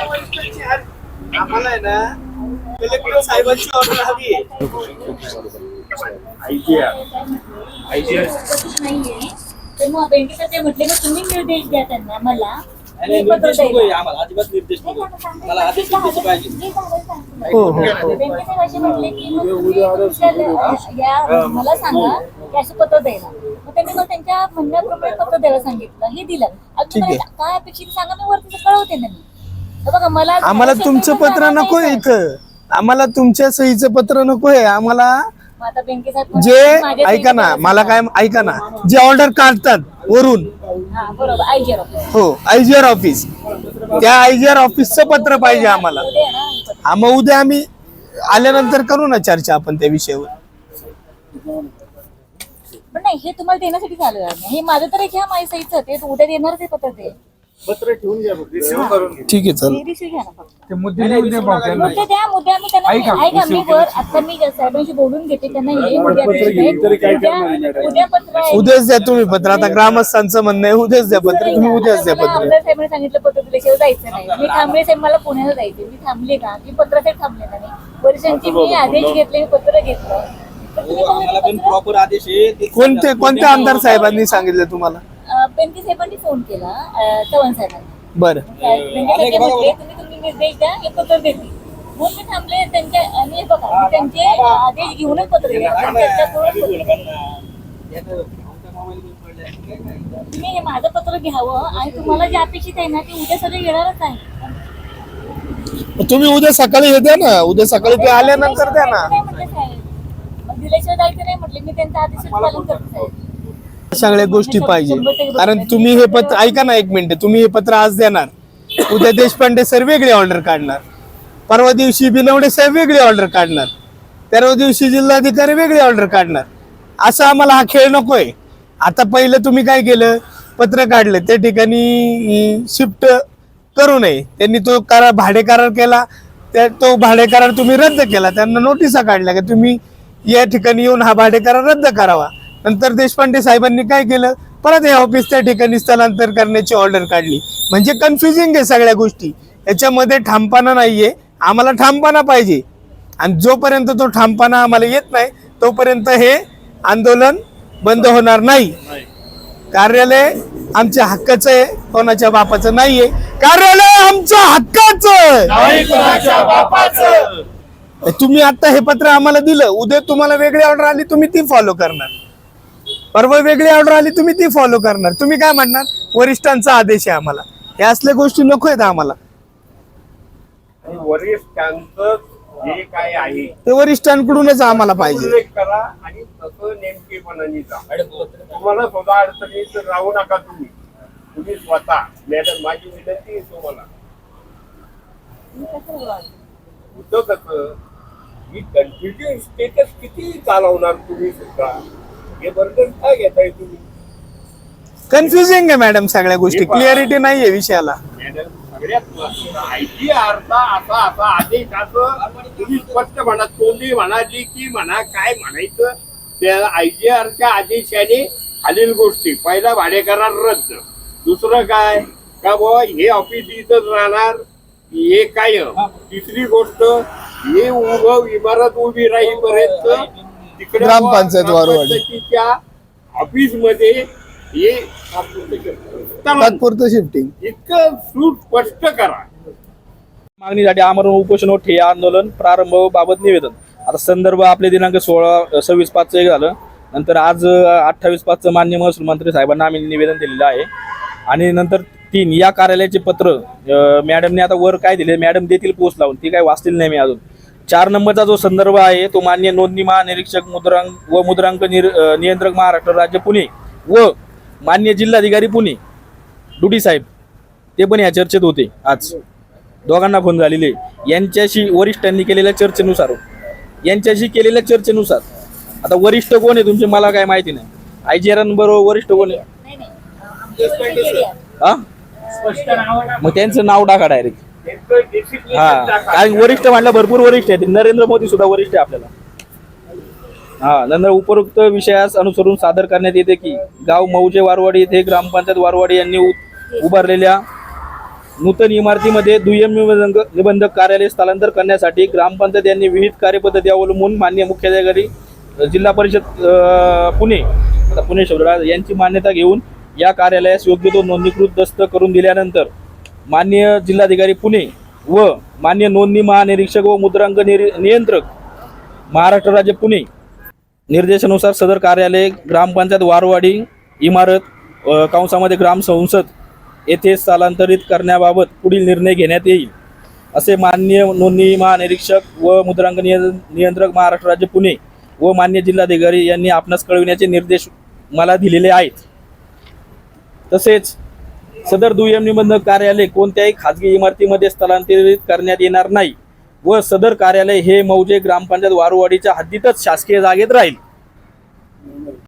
आम्हाला आहे ना कलेक्टर साहेबांची ऑर्डर हवी आहे नाहीये तर मग बँकेचं ते म्हटले मग तुम्ही निर्देश द्या त्यांना मला निर्देश नको. आम्हाला अजिबात निर्देश. मला निर्देश पाहिजे सांगते. हो, हो. बँकेचे असे म्हटले की मग तुम्ही तुमच्या, या मला सांगा की असं पत्र द्यायला मग त्यांनी मला त्यांच्या म्हणण्याप्रमाणे पत्र द्यायला सांगितलं हे दिलं अजून आहे. काय अपेक्षित सांगा मी वरती कळवते ना मी हे बघा मला आम्हाला तुमचं पत्र नको इथं. आम्हाला तुमच्या सहीचं पत्र नको आहे. आम्हाला पण जे माझ्या ऐका ना मला काय ऐका ना. जे ऑर्डर काढतात वरून. हा बरोबर. आयजीआर हो आयजीआर ऑफिस. त्या आयजीआर ऑफिसचं पत्र पाहिजे आम्हाला. उद्या ना हे पत्र. हा मग उद्या आम्ही आल्यानंतर करू ना चर्चा आपण त्या विषयावर. पण नाही हे तुम्हाला देण्यासाठी चालू आहे. हे माझं तर घ्या माझ्या सहीचं ते उद्या देणारच आहे पत्र ते. पत्र ठेवून घ्या रिसिव्ह करून घ्या. ठीक आहे चल. रिसिव्ह घ्या ना फक्त. ते मुद्दे लिहून दे भाऊ त्यांना. मुद्दे द्या मुद्दे आम्ही त्यांना ऐका, ऐका मी वर आता मी साहेबांशी बोलून घेते त्यांना हे उद्या उद्या उद्या पत्र आहे. उद्याच द्या तुम्ही पत्र. आता ग्रामस्थांचं म्हणणं आहे उद्याच द्या पत्र. तुम्ही उद्याच द्या मला पत्र. आमदार साहेबांनी सांगितलं पत्र दिल्याशिवाय जायचं नाही. मी थांबले साहेब मला पुण्याला जायचे मी थांबले का? की पत्रासाठी थांबले ना नाही. वरिष्ठांची मी आदेश घेतले मी पत्र घेतलं. तर तुम्ही हो, आम्हाला पण पत्र- प्रॉपर आदेश आहे. ते कोणते कोणत्या आमदार साहेबांनी सांगितलं तुम्हाला? साहेबांनी फोन केला अं, चव्हाण साहेबांनी. बरं. साहेब म्हटले तुम्ही तुम्ही निर्देश द्या हे पत्र देते मग मी थांबले त्यांच्या आणि हे बघा मी त्यांचे आदेश घेऊनच पत्र दिले. आपण चर्चा करूनच पत्र दिले. तुम्ही हे माझं पत्र घ्यावं आणि तुम्हाला जे अपेक्षित आहे ना ते उद्या सगळे येणारच आहे. तुम्ही उद्या सकाळी हे द्या ना उद्या सकाळी ते आल्यानंतर द्या ना. नाही म्हटले साहेब मग दिल्याशिवाय जायचं नाही म्हटले मी त्यांचा आदेश पालन करते. साहेब सगळ्या गोष्टी पाहिजे. कारण तुम्ही हे पत्र ऐका ना एक मिनिट तुम्ही हे पत्र आज देणार. उद्या देशपांडे सर वेगळी ऑर्डर काढणार. परवा दिवशी बिनवडे साहेब वेगळी ऑर्डर काढणार. तेरवा दिवशी जिल्हाधिकारी वेगळी ऑर्डर काढणार. असं आम्हाला हा खेळ नकोय. आता पहिलं तुम्ही काय केलं? पत्र काढलं. त्या ठिकाणी शिफ्ट करू नये. त्यांनी तो करार भाडे करार केला. त्या तो भाडे करार तुम्ही रद्द केला. त्यांना नोटिसा काढल्या की तुम्ही या ठिकाणी येऊन हा भाडे करार रद्द करावा. नंतर देशपांडे साहेबांनी काय केलं? परत हे ऑफिस त्या ठिकाणी स्थलांतर करण्याची ऑर्डर काढली. म्हणजे कन्फ्युजिंग आहे सगळ्या गोष्टी. याच्यामध्ये ठामपणा नाहीये. आम्हाला ठामपणा पाहिजे. आणि जोपर्यंत तो ठामपणा आम्हाला येत नाही तोपर्यंत हे आंदोलन बंद होणार नाही. कार्यालय आमच्या हक्काचं आहे कोणाच्या बापाचं नाहीये. कार्यालय आमच्या हक्काचं आहे. तुम्ही आता हे पत्र आम्हाला दिलं. उद्या तुम्हाला वेगळी ऑर्डर आली तुम्ही ती फॉलो करणार. परवा वेगळी ऑर्डर आली तुम्ही ती फॉलो करणार. तुम्ही काय म्हणणार? वरिष्ठांचा आदेश आहे आम्हाला. हे असल्या गोष्टी नको आहेत आम्हाला. आणि वरिष्ठांचं जे काय आहे ते वरिष्ठांकडूनच आम्हाला पाहिजे. उल्लेख करा आणि तसं नेमकेपणाने जा. तुम्हाला स्वतः अडचणीत राहू नका तुम्ही. तुम्ही स्वतः. मॅडम माझी विनंती आहे तुम्हाला. ही कन्फ्युजन स्टेटस किती चालवणार तुम्ही सुद्धा? हे बर्डन काय घेताय तुम्ही? कन्फ्युजिंग आहे मॅडम सगळ्या गोष्टी. क्लिअरिटी नाहीये विषयाला. मॅडम सगळ्यात आयटी अर्था असा असा आदेश असं तुम्ही स्पष्ट म्हणा तोंडी म्हणा जी की म्हणा काय म्हणायचं त्या आयजीआरच्या आदेशाने खालील गोष्टी. पहिला भाडे करार रद्द. दुसरं काय? का बुवा हे ऑफिस इथंच राहणार हे काय? तिसरी गोष्ट हे उभं इमारत उभी राहीपर्यंत तिकडे ग्रामपंचायत वारवाडी. ऑफिसमध्ये हे तात्पुरतं तात्पुरतं शिफ्टिंग इतकं स्पष्ट करा. मागणीसाठी आमरण उपोषण ठिय्या आंदोलन प्रारंभ बाबत निवेदन. आता संदर्भ आपले दिनांक सोळा सव्वीस पाचचं एक झालं. नंतर आज अठ्ठावीस पाचचं मान्य महसूल मंत्री साहेबांना आम्ही निवेदन दिलेलं आहे. आणि नंतर तीन या कार्यालयाचे पत्र मॅडमने आता वर काय दिले? मॅडम देतील पोस्ट लावून. ती काय वाचलेली नाही मी अजून. चार नंबरचा जो संदर्भ आहे तो मान्य नोंदणी महानिरीक्षक मुद्रांक व मुद्रांक निर नियंत्रक महाराष्ट्र राज्य पुणे व मान्य जिल्हाधिकारी पुणे डुडी साहेब ते पण या चर्चेत होते आज. दोघांना फोन झालेले. यांच्याशी वरिष्ठांनी केलेल्या चर्चेनुसार यांच्याशी केलेल्या चर्चेनुसार. आता वरिष्ठ कोण आहे तुमचे मला काय माहिती नाही. आय जी बरोबर वरिष्ठ कोण आहे. हा? मग त्यांचं नाव टाका डायरेक्ट हा. कारण वरिष्ठ म्हणलं भरपूर वरिष्ठ आहेत. नरेंद्र मोदी सुद्धा वरिष्ठ आहे आपल्याला. हा नंतर उपरोक्त विषयास अनुसरून सादर करण्यात येते की गाव मौजे वारवाडी येथे ग्रामपंचायत वारवाडी यांनी उभारलेल्या नूतन इमारतीमध्ये दुय्यम निबंधक निबंधक कार्यालय स्थलांतर करण्यासाठी ग्रामपंचायत यांनी विविध कार्यपद्धती अवलंबून मान्य मुख्याधिकारी जिल्हा परिषद पुणे आता पुणे शहर यांची मान्यता घेऊन या कार्यालयास योग्य तो नोंदणीकृत दस्त करून दिल्यानंतर मान्य जिल्हाधिकारी पुणे व मान्य नोंदणी महानिरीक्षक व मुद्रांक निरी- नियंत्रक महाराष्ट्र राज्य पुणे निर्देशानुसार सदर कार्यालय ग्रामपंचायत वारवाडी इमारत कंसामध्ये ग्राम संसद येथे स्थलांतरित करण्याबाबत पुढील निर्णय घेण्यात येईल. असे मान्य नोंदणी महानिरीक्षक व मुद्रांक निय नियंत्रक महाराष्ट्र राज्य पुणे व मान्य जिल्हाधिकारी यांनी आपणास कळविण्याचे निर्देश मला दिलेले आहेत. तसेच सदर दुय्यम निबंधक कार्यालय कोणत्याही खाजगी इमारतीमध्ये स्थलांतरित करण्यात येणार नाही व सदर कार्यालय हे मौजे ग्रामपंचायत वारुवाडीच्या हद्दीतच शासकीय जागेत राहील.